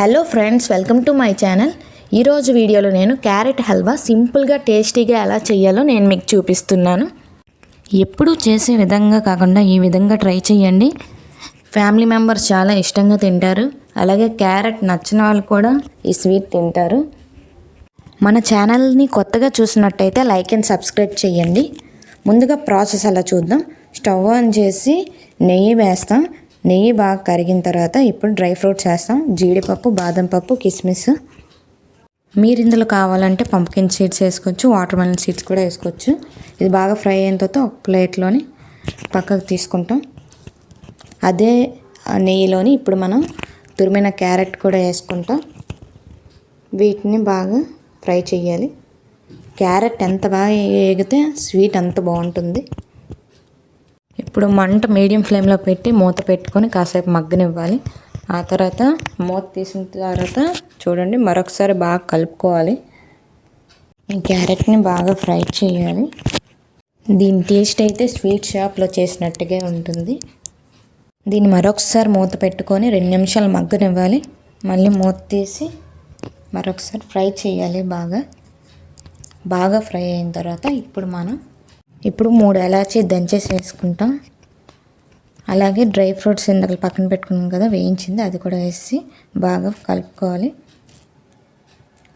Hello friends welcome to my channel ఈరోజు వీడియోలో నేను క్యారెట్ హల్వా సింపుల్గా టేస్టీగా ఎలా చేయాలో నేను మీకు చూపిస్తున్నాను. ఎప్పుడూ చేసే విధంగా కాకుండా ఈ విధంగా ట్రై చేయండి. ఫ్యామిలీ మెంబర్స్ చాలా ఇష్టంగా తింటారు. అలాగే క్యారెట్ నచ్చిన వాళ్ళు కూడా ఈ స్వీట్ తింటారు. మన ఛానల్ని కొత్తగా చూసినట్టయితే లైక్ అండ్ సబ్స్క్రైబ్ చేయండి. ముందుగా ప్రాసెస్ అలా చూద్దాం. స్టవ్ ఆన్ చేసి నెయ్యి వేస్తాం. నెయ్యి బాగా కరిగిన తర్వాత ఇప్పుడు డ్రై ఫ్రూట్స్ వేస్తాం. జీడిపప్పు బాదం పప్పు కిస్మిస్. మీరు ఇందులో కావాలంటే పంపకిన్ సీడ్స్ వేసుకోవచ్చు వాటర్ మెలన్ సీడ్స్ కూడా వేసుకోవచ్చు. ఇది బాగా ఫ్రై అయిన తర్వాత ఒక ప్లేట్లోని పక్కకు తీసుకుంటాం. అదే నెయ్యిలోని ఇప్పుడు మనం తురిమిన క్యారెట్ కూడా వేసుకుంటాం. వీటిని బాగా ఫ్రై చేయాలి. క్యారెట్ ఎంత బాగా వేగితే స్వీట్ అంత బాగుంటుంది. ఇప్పుడు మంట మీడియం ఫ్లేమ్లో పెట్టి మూత పెట్టుకొని కాసేపు మగ్గనివ్వాలి. ఆ తర్వాత మూత తీసిన తర్వాత చూడండి మరొకసారి బాగా కలుపుకోవాలి. ఈ క్యారెట్ని బాగా ఫ్రై చేయాలి. దీని టేస్ట్ అయితే స్వీట్ షాప్లో చేసినట్టుగా ఉంటుంది. దీన్ని మరొకసారి మూత పెట్టుకొని రెండు నిమిషాలు మగ్గనివ్వాలి. మళ్ళీ మూత తీసి మరొకసారి ఫ్రై చేయాలి బాగా. బాగా ఫ్రై అయిన తర్వాత ఇప్పుడు మనం ఇప్పుడు మూడు ఎలాచీ దంచేసి వేసుకుంటాం అలాగే డ్రై ఫ్రూట్స్ ఇందాక పక్కన పెట్టుకున్నాం కదా వేయించింది అది కూడా వేసి బాగా కలుపుకోవాలి.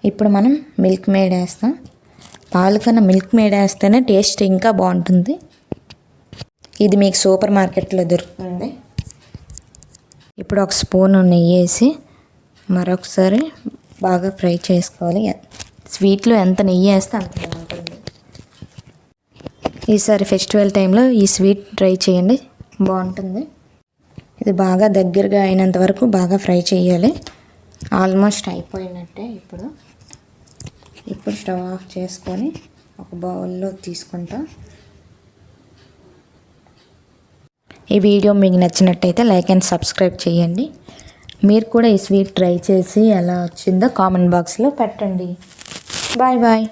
ఇప్పుడు మనం మిల్క్ మేడ్ వేస్తాం. పాలు కన్నా మిల్క్ మేడ్ వేస్తేనే టేస్ట్ ఇంకా బాగుంటుంది. ఇది మీకు సూపర్ మార్కెట్లో దొరుకుతుంది. ఇప్పుడు ఒక స్పూన్ నెయ్యి వేసి మరొకసారి బాగా ఫ్రై చేసుకోవాలి. స్వీట్లో ఎంత నెయ్యి వేస్తే అంత ఈసారి ఫెస్టివల్ టైంలో ఈ స్వీట్ ట్రై చేయండి. బాగుంటుంది. ఇది బాగా దగ్గరగా అయినంత వరకు బాగా ఫ్రై చేయాలి. ఆల్మోస్ట్ అయిపోయినట్టే ఇప్పుడు. ఇప్పుడు స్టవ్ ఆఫ్ చేసుకొని ఒక బౌల్లో తీసుకుంటాం. ఈ వీడియో మీకు నచ్చినట్టయితే లైక్ అండ్ సబ్స్క్రైబ్ చేయండి. మీరు కూడా ఈ స్వీట్ ట్రై చేసి ఎలా వచ్చిందో కామెంట్ బాక్స్లో పెట్టండి. Bye bye.